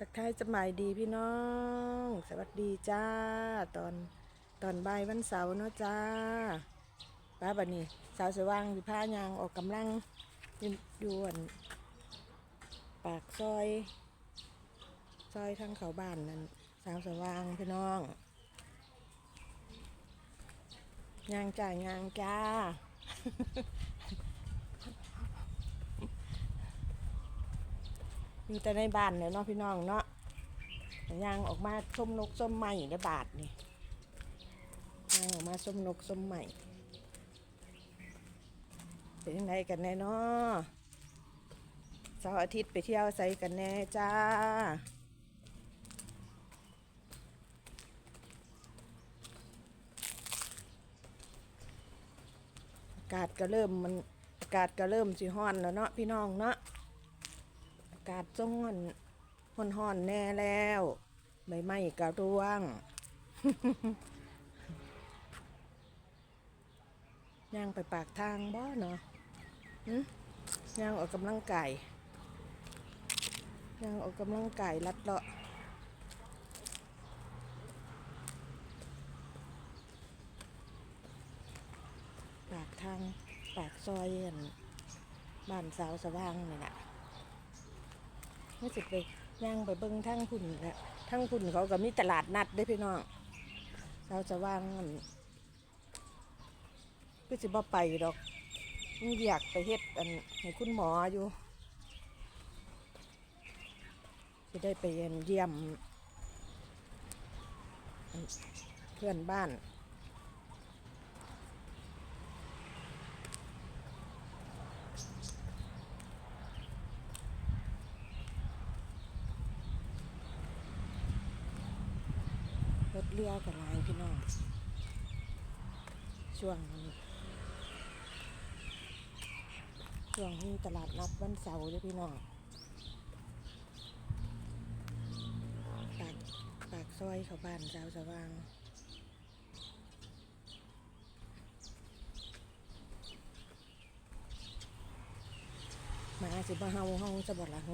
ทักทายสบายดีพี่น้อง สวัสดีจ้า ตอนตอนบ่ายวันเสาร์เนาะจ้าป้าบันนี้สาวสว่างสิพายางออกกำลังยู่อยู่อั่นปากซอย ซอยทางเขาบ้านนั่นสาวสว่างพี่น้องยางจ้ายางจ้า อยู่แต่ในบ้านเนี่ยเนาะพี่น้องเนาะย่างออกมาส้มนกส้มใหม่ในบาทนี่ย่างออกมาส้มนกส้มใหม่เป็นยังไงกันแน่เนาะเสาร์อาทิตย์ไปเที่ยวใส่กันแน่จ้าอากาศก็เริ่มมันอากาศก็เริ่มสิฮ้อนแล้วเนาะพี่น้องเนาะากาศจ้อนห่อนห่อนแน่แล้วใบไม้กระร่วงย่างไปปากทางบ่เนาะย่างออกกำลังกายย่างออกกำลังกายลัดเลาะปากทางปากซอยอั่นบ้านสาวสว่างนี่แหละ ไม่สิไปย่างไปเบิ้งทั้งพุ่นแหละทั้งพุ่นเขาก็มีตลาดนัดด้อพี่น้องเราจะว่างอั่นก็สิบ่ไปดอกมีอยากไปเฮ็ดอันให้คุณหมออยู่จะได้ไปเยี่ยมเพื่อนบ้าน รถ เรือกับลายพี่น้อง ช่วงช่วงนี้ตลาดนัดวันเสาร์เลยพี่น้องปากปากซอยเขาบ้านสาวสว่างมาสิบ่เฮาเฮาจะบ่หลัง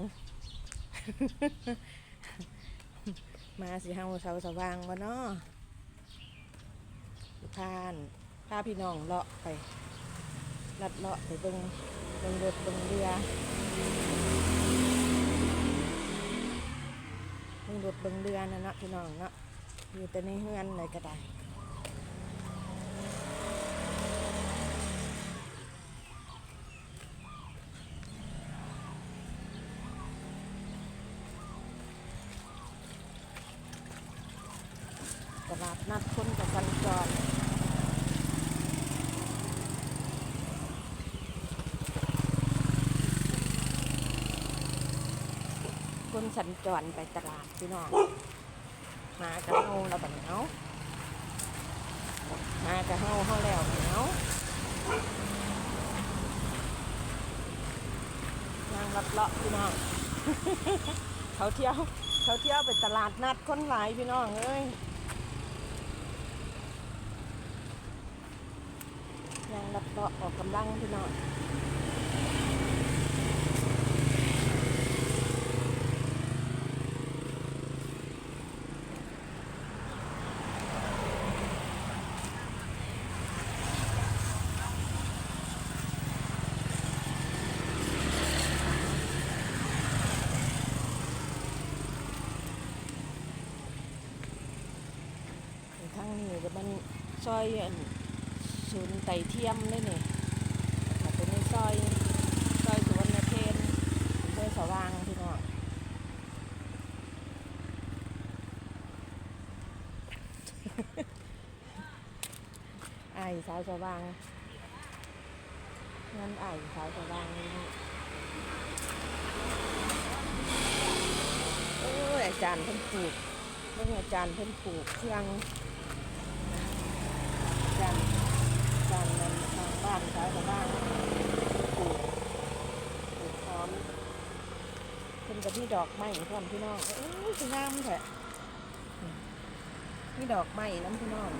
มาสิเฮาเสาสว่างวะเนาะพานพาพี่น้องเลาะไป ลัดเลาะไปเบิงเบิงรถเบิงเรือเบิงรถเบิงเรือนะเนาะพี่น้องเนาะอยู่แต่ในเฮือนเลยก็ได้ ดนัดคนกับสัญจรคนสัญจรไปตลาดพี่น้อง มากระเฮาแล้วบัดนี้เนามากระเฮาเฮาแล้วเนาะยางลัดเลาะพี่น้อง เขาเที่ยวเขาเที่ยวไปตลาดนัดคนหลายพี่น้องเอ้ย ยังรับเลาะออกกำลังพี่น้องทั้งนี้ก็มันซอยอัน ศูนย์ไต่เทียมเลยนี่มาเป็นในซอยซอยสุวรรณเทนซอยสว่างพี่น้องไอ้ายสาวสว่างงั้นไอ้ายสาวสว่างนี่โอ้ยอาจารย์เพิ่นปลูกเรื่องอาจารย์เพิ่นปลูกเครื่องอาจารย์ บ้านนั้นทาง บ้านชาวบ้านปลูกปลูกพร้อมเป็นกับพี่ดอกไม้พร้อมพี่น้องเอ้ยสวยงามแท้นี่ดอกไม้น้ำพี่น้อง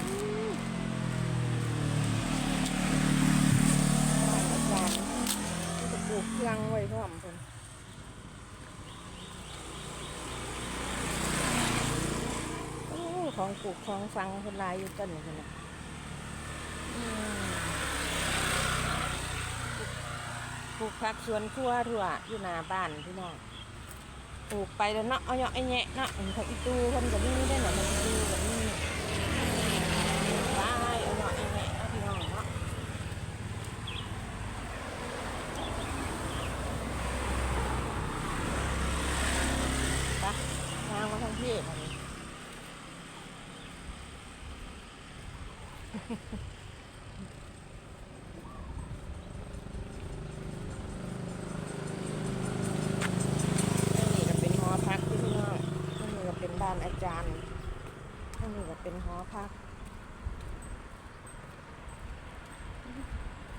อืมบ้านอาจารย์นี่ก็ปลูกเครื่องไว้พร้อมเพิ่น ของปลูกของฟังคนลายอยู่ต้นนี่นะอืมปลูกผักสวนครัวถั่วอยู่หน้าบ้านพี่น้องปลูกไปแล้วเนาะเอาเนาะไอ้แงะเนาะผักอีตูคนกับนี่ได้หน่อยผักอีตูกับนี่ว้ายเอาเนาะไอ้แงะเนาะพี่น้องเนาะ ปะทางมาทางพี่อันนี้ นี่ก็เป็นหอพักที่พี่นี่ก็เป็นบ้านอาจารย์นี่ก็เป็นหอพัก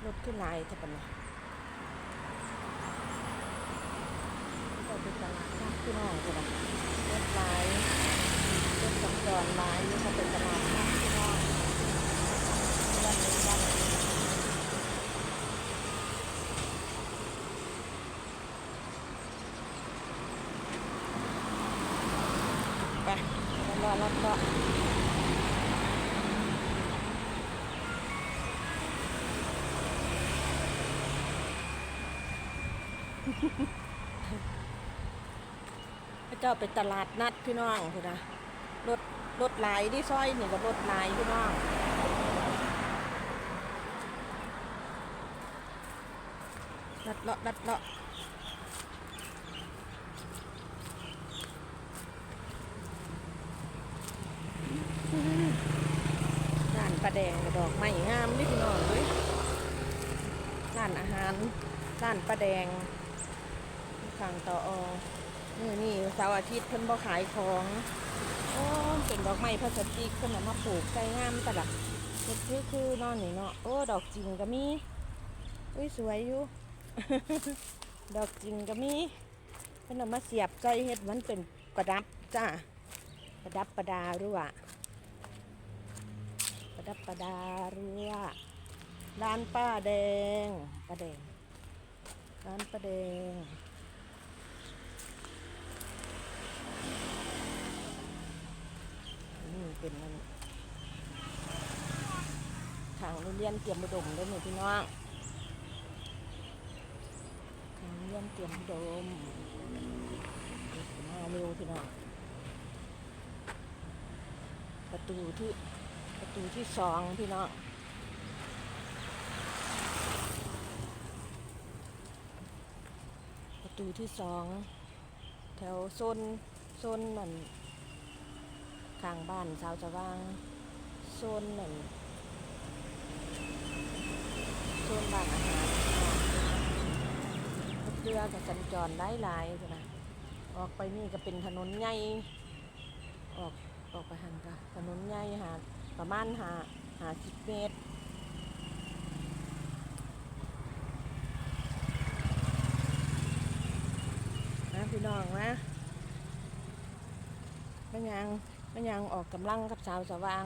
รถขึ้นไหนจะเป็นไงก็เป็นตลาดนัดพี่น้องใช่ปะรถไลน์รถสัญจรไลน์นี่เขาเป็นตลาดที่ว่าวันนี้วันนี้ไป รอรอรอพระเจ้าเป็นตลาดนัดพี่น้องคือนะรถรถไหลายที่ซ้อยนี่ก็รถไหลายพี่น้องลัดเลาะลัดเลาะร้านปลาแดงดอกไม้งามเด้วยพี่น้องเลยร้านอาหารร้านปลาแดงข้างต่ออนี่นี่เสาร์อาทิตย์เพิ่นบ่ขายของโอ้เป็นดอกไม้พลาสติกเพิ่นเอามาปลูกใส่งามตะละเฮ็ดคือคือนอนนี่เนาะโอ้ดอกจริงก็มีอุ้ยสวยอยู่ ดอกจริงก็มีเพิ่นเอามาเสียบใส่เฮ็ดมันเป็นประดับจ้าประดับประดาหรือว่าประ ดับประดาเรือร้านป้าแดงป้าแดงร้านป้าแดงนี่เป็นมันทางโรงเรียนเตรียมอุดมด้อนี่พี่น้องทางโรงเรียนเตรียมอุดมมาเร็วพี่น้องประตูที่ ประตูที่สองพี่น้องประตูที่สองแถวโซนโซนนั่นข้างบ้านสาวจะวางโซนหนึ่งโซนบ้านอาหารเรือกับสัญจรได้หลายๆนะออกไปนี่ก็เป็นถนนใหญ่ออกออกไปหันก็ถนนใหญ่หา ประมาณหาหาสิบเมตรนะพี่น้องนะเป็นยังมันยังออกกำลังกับสาวสว่าง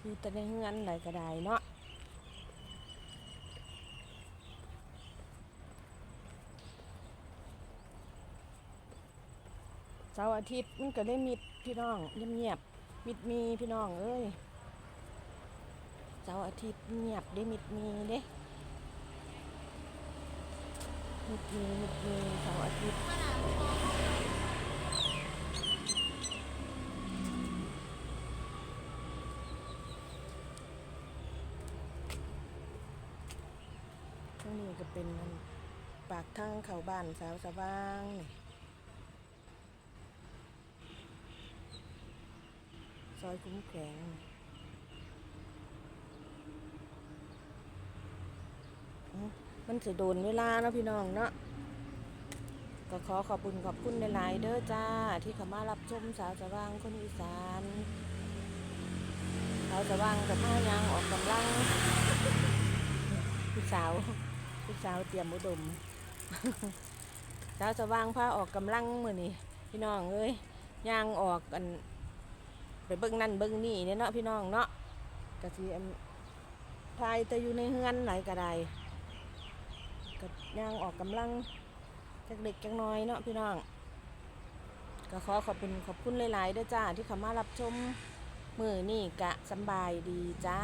อยู่แต่ในเฮือนไหนก็ได้เนาะ เสาร์อาทิตย์มันก็ได้มิดพี่น้องเงียบมิดมีพี่น้องเอ้ยเสาร์อาทิตย์เงียบได้มิดมีเด้มิดมีมิดมีเสาร์อาทิตย์ตรงนี้ก็เป็นปากทางเขาบ้านสาวสว่างนี่ ซอยคุ้มแขงมันจะโดนเวลาเนาะพี่น้องเนาะก็ขอขอบคุณขอบคุณหลาย ๆ เด้อจ้า ที่เข้ามารับชมสาวสว่างคนอีสานสาวสว่างกับผ้ายางออกกำลังพี่สาวพี่สาวเตรียมอุดมสาวจะวางผ้าออกกำลังมือนี่พี่น้องเอ้ยยางออกกัน ไปเบิ้งนั่นเบิ้งนี่เนี่ยเนาะพี่น้องเนาะกะสิอันทายแต่อยู่ในเฮือนไหนก็ได้ก็ย่างออกกำลังจักเด็กจักน้อยเนาะพี่น้องก็ขอขอบคุณขอบคุณหลายๆด้วยจ้าที่เข้ามารับชมมือนี่กะสบายดีจ้า